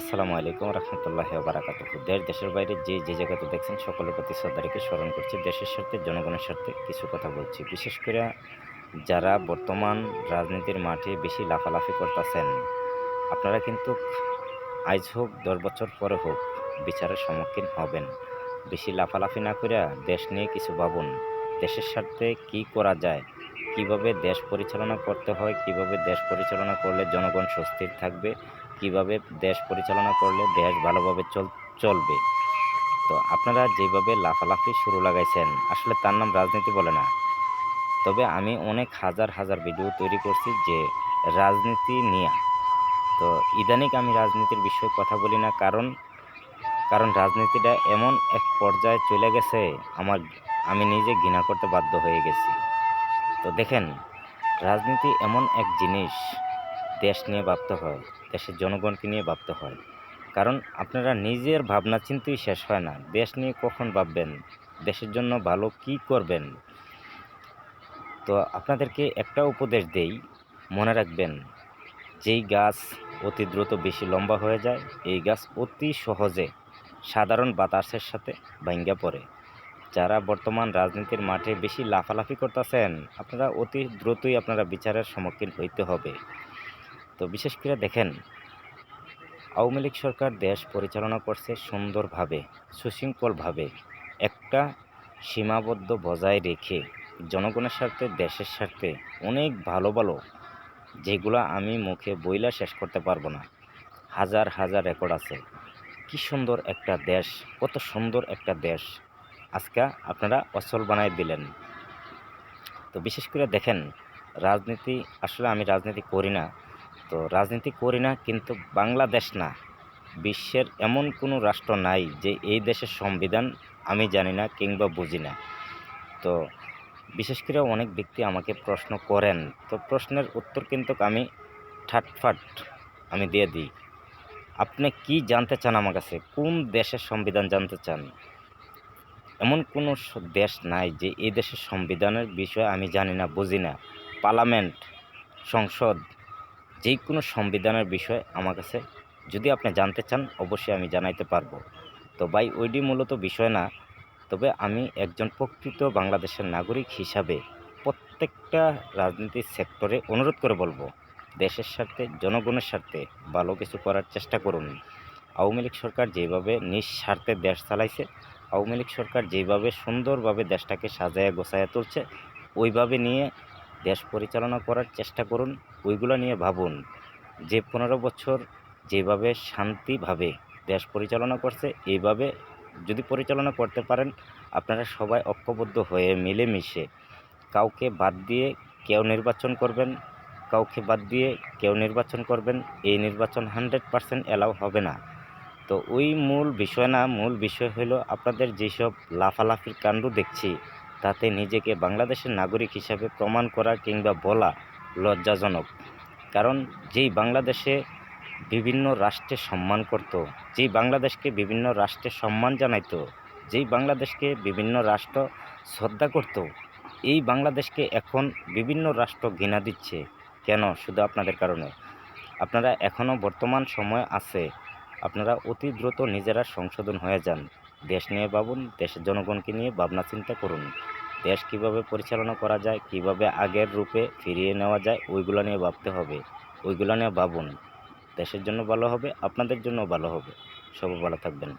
আসসালামু আলাইকুম রহমতুল্লাহ বারাকাত দেশ, দেশের বাইরে যে যে জায়গাতে দেখছেন, সকলের প্রতি শ্রদ্ধাকে স্মরণ করছি। দেশের স্বার্থে, জনগণের স্বার্থে কিছু কথা বলছি। বিশেষ করে যারা বর্তমান রাজনীতির মাঠে বেশি লাফালাফি করতেছেন, আপনারা কিন্তু আজ হোক, দশ বছর পরে হোক, বিচারের সম্মুখীন হবেন। বেশি লাফালাফি না করে দেশ নিয়ে কিছু ভাবুন। দেশের স্বার্থে কি করা যায়? কীভাবে দেশ পরিচালনা করতে হয়? কীভাবে দেশ পরিচালনা করলে জনগণ স্বস্তির থাকবে? কীভাবে দেশ পরিচালনা করলে দেশ ভালোভাবে চল, চলবে? তো আপনারা যেভাবে লাফালাফি শুরু লাগাইছেন, আসলে তার নাম রাজনীতি বলে না। তবে আমি অনেক হাজার হাজার ভিডিও তৈরি করছি যে রাজনীতি নিয়ে। তো ইদানিক আমি রাজনীতির বিষয়ে কথা বলি না, কারণ কারণ রাজনীতিটা এমন এক পর্যায়ে চলে গেছে, আমার, আমি নিজে ঘৃণা করতে বাধ্য হয়ে গেছি। তো দেখেন, রাজনীতি এমন এক জিনিস, দেশ নিয়ে ভাবতে হয়। দেশের জনগণকে নিয়ে ভাবতে হয়। কারণ আপনারা নিজের ভাবনা চিন্তাই শেষ হয় না। দেশ নিয়ে কখন ভাববেন? দেশের জন্য ভালো কি করবেন? তো আপনাদেরকে একটা উপদেশ দেই, মনে রাখবেন, যেই গাছ অতি দ্রুত বেশি লম্বা হয়ে যায়, এই গাছ অতি সহজে সাধারণ বাতাসের সাথে ভাঙ্গা পড়ে। যারা বর্তমান রাজনীতির মাঠে বেশি লাফালাফি করতেছেন, আপনারা অতি দ্রুতই আপনারা বিচারের সম্মুখীন হইতে হবে। তো বিশেষ করে দেখেন, আওয়ামী লীগ সরকার দেশ পরিচালনা করছে সুন্দরভাবে, সুশৃঙ্খলভাবে, একটা সীমাবদ্ধ বজায় রেখে জনগণের স্বার্থে, দেশের স্বার্থে অনেক ভালো ভালো যেগুলো আমি মুখে বইলা শেষ করতে পারব না। হাজার হাজার রেকর্ড আছে। কি সুন্দর একটা দেশ, কত সুন্দর একটা দেশ আজকে আপনারা অচল বানায় দিলেন। তো বিশেষ করে দেখেন, রাজনীতি, আসলে আমি রাজনীতি করি না তো রাজনীতি করি না, কিন্তু বাংলাদেশ না। বিশ্বের এমন কোনো রাষ্ট্র নাই যে এই দেশের সংবিধান আমি জানি না কিংবা বুঝি না। তো বিশেষ করে অনেক ব্যক্তি আমাকে প্রশ্ন করেন, তো প্রশ্নের উত্তর কিন্তু আমি ঠাটফাট আমি দিয়ে দিই। আপনি কি জানতে চান আমার কাছে? কোন দেশের সংবিধান জানতে চান? এমন কোনো দেশ নাই যে এই দেশের সংবিধানের বিষয়ে আমি জানি না, বুঝি না। পার্লামেন্ট, সংসদ যে কোনো সংবিধানের বিষয় আমার কাছে যদি আপনি জানতে চান, অবশ্যই আমি জানাইতে পারব। তো ভাই ওইটি মূলত বিষয় না, তবে আমি একজন প্রকৃত বাংলাদেশের নাগরিক হিসাবে প্রত্যেকটা রাজনীতির সেক্টরে অনুরোধ করে বলব, দেশের স্বার্থে, জনগণের স্বার্থে ভালো কিছু করার চেষ্টা করুন। আওয়ামী লীগ সরকার যেভাবে নিঃস্বার্থে দেশ চালাইছে, আওয়ামী লীগ সরকার যেভাবে সুন্দরভাবে দেশটাকে সাজায় গোছায় তুলছে, ওইভাবে নিয়ে দেশ পরিচালনা করার চেষ্টা করুন, ওইগুলো নিয়ে ভাবুন। যে পনেরো বছর যেভাবে শান্তিভাবে দেশ পরিচালনা করছে, এইভাবে যদি পরিচালনা করতে পারেন, আপনারা সবাই ঐক্যবদ্ধ হয়ে মিলেমিশে। কাউকে বাদ দিয়ে কেউ নির্বাচন করবেন, কাউকে বাদ দিয়ে কেউ নির্বাচন করবেন, এই নির্বাচন হান্ড্রেড পারসেন্ট অ্যালাউ হবে না। তো ওই মূল বিষয় না, মূল বিষয় হলো আপনাদের যেসব লাফালাফির কাণ্ড দেখছি তাতে নিজেকে বাংলাদেশের নাগরিক হিসাবে প্রমাণ করা কিংবা বলা লজ্জাজনক। কারণ যেই বাংলাদেশে বিভিন্ন রাষ্ট্রে সম্মান করত, যেই বাংলাদেশকে বিভিন্ন রাষ্ট্রে সম্মান জানাইতো, যেই বাংলাদেশকে বিভিন্ন রাষ্ট্র শ্রদ্ধা করত, এই বাংলাদেশকে এখন বিভিন্ন রাষ্ট্র ঘৃণা দিচ্ছে। কেন? শুধু আপনাদের কারণে। আপনারা এখনও বর্তমান সময় আছে। আপনারা অতি দ্রুত নিজেরা সংশোধন হয়ে যান। দেশ নিয়ে ভাবুন, দেশের জনগণকে নিয়ে ভাবনা চিন্তা করুন। দেশ কীভাবে পরিচালনা করা যায়, কীভাবে আগের রূপে ফিরিয়ে নেওয়া যায়, ওইগুলো নিয়ে ভাবতে হবে। ওইগুলো নিয়ে ভাবুন। দেশের জন্য ভালো হবে, আপনাদের জন্য ভালো হবে। সব ভালো থাকবেন।